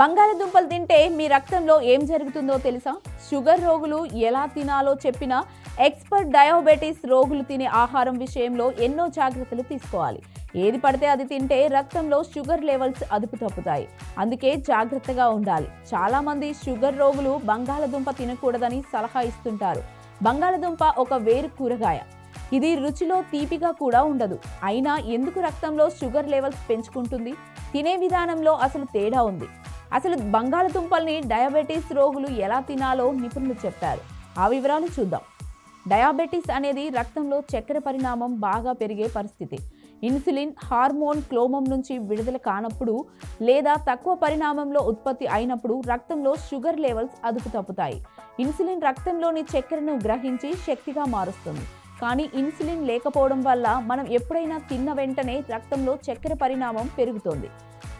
బంగాళదుంపలు తింటే మీ రక్తంలో ఏం జరుగుతుందో తెలుసా? షుగర్ రోగులు ఎలా తినాలో చెప్పిన ఎక్స్పర్ట్ డయాబెటీస్ రోగులు తినే ఆహారం విషయంలో ఎన్నో జాగ్రత్తలు తీసుకోవాలి. ఏది పడితే అది తింటే రక్తంలో షుగర్ లెవెల్స్ అదుపు తప్పుతాయి. అందుకే జాగ్రత్తగా ఉండాలి. చాలామంది షుగర్ రోగులు బంగాళదుంప తినకూడదని సలహా ఇస్తుంటారు. బంగాళదుంప ఒక వేరు కూరగాయ. ఇది రుచిలో తీపిగా కూడా ఉండదు. అయినా ఎందుకు రక్తంలో షుగర్ లెవెల్స్ పెంచుకుంటుంది? తినే విధానంలో అసలు తేడా ఉంది. అసలు బంగాళదుంపల్ని డయాబెటీస్ రోగులు ఎలా తినాలో నిపుణులు చెప్పారు. ఆ వివరాలు చూద్దాం. డయాబెటీస్ అనేది రక్తంలో చక్కెర పరిణామం బాగా పెరిగే పరిస్థితి. ఇన్సులిన్ హార్మోన్ క్లోమం నుంచి విడుదల కానప్పుడు లేదా తక్కువ పరిణామంలో ఉత్పత్తి అయినప్పుడు రక్తంలో షుగర్ లెవెల్స్ అదుపు తప్పుతాయి. ఇన్సులిన్ రక్తంలోని చక్కెరను గ్రహించి శక్తిగా మారుస్తుంది. కానీ ఇన్సులిన్ లేకపోవడం వల్ల మనం ఎప్పుడైనా తిన్న వెంటనే రక్తంలో చక్కెర పరిణామం పెరుగుతుంది.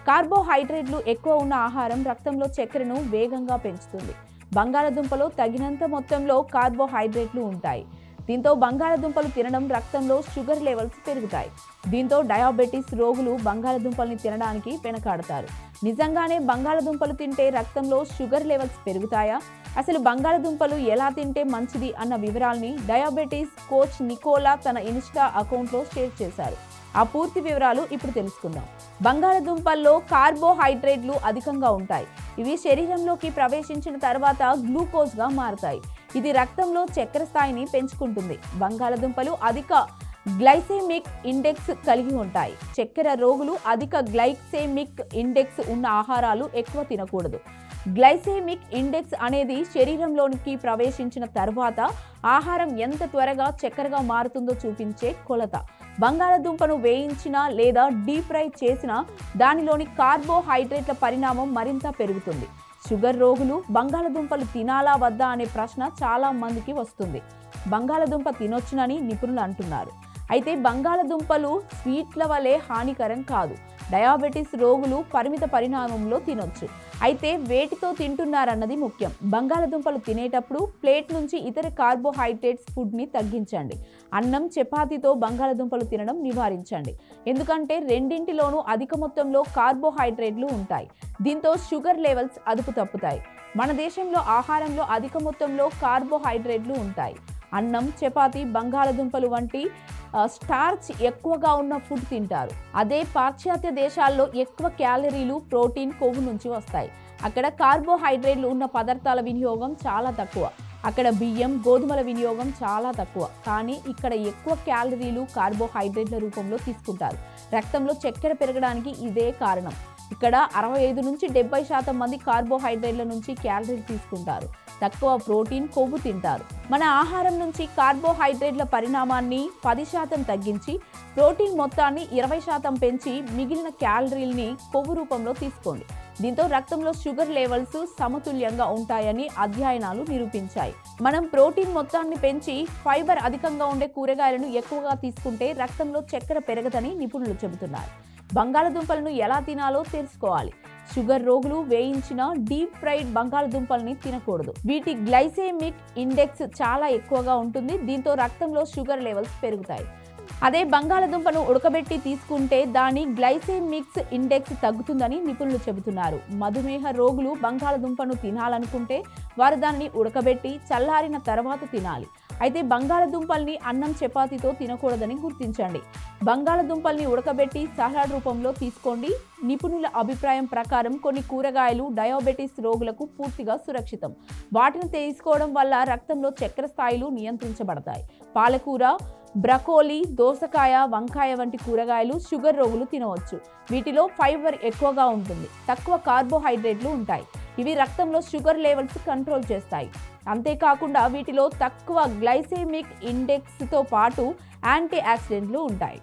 కార్బోహైడ్రేట్లు ఎక్కువ ఉన్న ఆహారం రక్తంలో చక్కెరను వేగంగా పెంచుతుంది. బంగాళదుంపలో తగినంత మొత్తంలో కార్బోహైడ్రేట్లు ఉంటాయి. దీంతో బంగాళదుంపలు తినడం రక్తంలో షుగర్ లెవెల్స్ పెరుగుతాయి. దీంతో డయాబెటీస్ రోగులు బంగాళదుంపల్ని తినడానికి వెనకాడతారు. నిజంగానే బంగాళదుంపలు తింటే రక్తంలో షుగర్ లెవెల్స్ పెరుగుతాయా? అసలు బంగాళదుంపలు ఎలా తింటే మంచిది అన్న వివరాల్ని డయాబెటీస్ కోచ్ నికోలా తన ఇన్స్టా అకౌంట్లో షేర్ చేశారు. ఆ పూర్తి వివరాలు ఇప్పుడు తెలుసుకుందాం. బంగాళదుంపల్లో కార్బోహైడ్రేట్లు అధికంగా ఉంటాయి. ఇవి శరీరంలోకి ప్రవేశించిన తర్వాత గ్లూకోజ్గా మారుతాయి. ఇది రక్తంలో చక్కెర స్థాయిని పెంచుకుంటుంది. బంగాళదుంపలు అధిక గ్లైసెమిక్ ఇండెక్స్ కలిగి ఉంటాయి. చక్కెర రోగులు అధిక గ్లైసెమిక్ ఇండెక్స్ ఉన్న ఆహారాలు ఎక్కువ తినకూడదు. గ్లైసెమిక్ ఇండెక్స్ అనేది శరీరంలోనికి ప్రవేశించిన తర్వాత ఆహారం ఎంత త్వరగా చక్కెరగా మారుతుందో చూపించే కొలత. బంగాళదుంపను వేయించిన లేదా డీప్ ఫ్రై చేసిన దానిలోని కార్బోహైడ్రేట్ల పరిణామం మరింత పెరుగుతుంది. షుగర్ రోగులు బంగాళదుంపలు తినాలా వద్దా అనే ప్రశ్న చాలా మందికి వస్తుంది. బంగాళదుంప తినొచ్చునని నిపుణులు అంటున్నారు. అయితే బంగాళదుంపలు స్వీట్ల వలె హానికరం కాదు. డయాబెటీస్ రోగులు పరిమిత పరిణామంలో తినొచ్చు. అయితే వేటితో తింటున్నారన్నది ముఖ్యం. బంగాళదుంపలు తినేటప్పుడు ప్లేట్ నుంచి ఇతర కార్బోహైడ్రేట్స్ ఫుడ్ని తగ్గించండి. అన్నం చపాతీతో బంగాళదుంపలు తినడం నివారించండి. ఎందుకంటే రెండింటిలోనూ అధిక మొత్తంలో కార్బోహైడ్రేట్లు ఉంటాయి. దీంతో షుగర్ లెవెల్స్ అదుపు తప్పుతాయి మన దేశంలో ఆహారంలో అధిక మొత్తంలో కార్బోహైడ్రేట్లు ఉంటాయి. అన్నం చపాతి బంగాళదుంపలు వంటి స్టార్చ్ ఎక్కువగా ఉన్న ఫుడ్ తింటారు. అదే పాశ్చాత్య దేశాల్లో ఎక్కువ క్యాలరీలు ప్రోటీన్ కొవ్వు నుంచి వస్తాయి. అక్కడ కార్బోహైడ్రేట్లు ఉన్న పదార్థాల వినియోగం చాలా తక్కువ. అక్కడ బియ్యం గోధుమల వినియోగం చాలా తక్కువ. కానీ ఇక్కడ ఎక్కువ క్యాలరీలు కార్బోహైడ్రేట్ల రూపంలో తీసుకుంటారు. రక్తంలో చక్కెర పెరగడానికి ఇదే కారణం. ఇక్కడ అరవై ఐదు నుంచి డెబ్బై శాతం మంది కార్బోహైడ్రేట్ల నుంచి క్యాలరీలు తీసుకుంటారు. తక్కువ ప్రోటీన్ కొవ్వు తింటారు. మన ఆహారం నుంచి కార్బోహైడ్రేట్ల పరిణామాన్ని పది శాతం తగ్గించి ప్రోటీన్ మొత్తాన్ని ఇరవై శాతం పెంచి మిగిలిన క్యాలరీల్ని కొవ్వు రూపంలో తీసుకోండి. దీంతో రక్తంలో షుగర్ లెవెల్స్ సమతుల్యంగా ఉంటాయని అధ్యయనాలు నిరూపించాయి. మనం ప్రోటీన్ మొత్తాన్ని పెంచి ఫైబర్ అధికంగా ఉండే కూరగాయలను ఎక్కువగా తీసుకుంటే రక్తంలో చక్కెర పెరగదని నిపుణులు చెబుతున్నారు. బంగాళదుంపలను ఎలా తినాలో తెలుసుకోవాలి. షుగర్ రోగులు వేయించిన డీప్ ఫ్రైడ్ బంగాళదుంపల్ని తినకూడదు. వీటి గ్లైసెమిక్ ఇండెక్స్ చాలా ఎక్కువగా ఉంటుంది. దీంతో రక్తంలో షుగర్ లెవెల్స్ పెరుగుతాయి. అదే బంగాళదుంపను ఉడకబెట్టి తీసుకుంటే దాని గ్లైసెమిక్స్ ఇండెక్స్ తగ్గుతుందని నిపుణులు చెబుతున్నారు. మధుమేహ రోగులు బంగాళదుంపను తినాలనుకుంటే వారు దానిని ఉడకబెట్టి చల్లారిన తర్వాత తినాలి. అయితే బంగాళదుంపల్ని అన్నం చపాతీతో తినకూడదని గుర్తించండి. బంగాళదుంపల్ని ఉడకబెట్టి సలాడ్ రూపంలో తీసుకోండి. నిపుణుల అభిప్రాయం ప్రకారం కొన్ని కూరగాయలు డయాబెటీస్ రోగులకు పూర్తిగా సురక్షితం. వాటిని తీసుకోవడం వల్ల రక్తంలో చక్కెర స్థాయిలు నియంత్రించబడతాయి. పాలకూర బ్రకోలీ దోసకాయ వంకాయ వంటి కూరగాయలు షుగర్ రోగులు తినవచ్చు. వీటిలో ఫైబర్ ఎక్కువగా ఉంటుంది. తక్కువ కార్బోహైడ్రేట్లు ఉంటాయి. ఇవి రక్తంలో షుగర్ లెవెల్స్ కంట్రోల్ చేస్తాయి. అంతేకాకుండా వీటిలో తక్కువ గ్లైసెమిక్ ఇండెక్స్తో పాటు యాంటీ ఆక్సిడెంట్లు ఉంటాయి.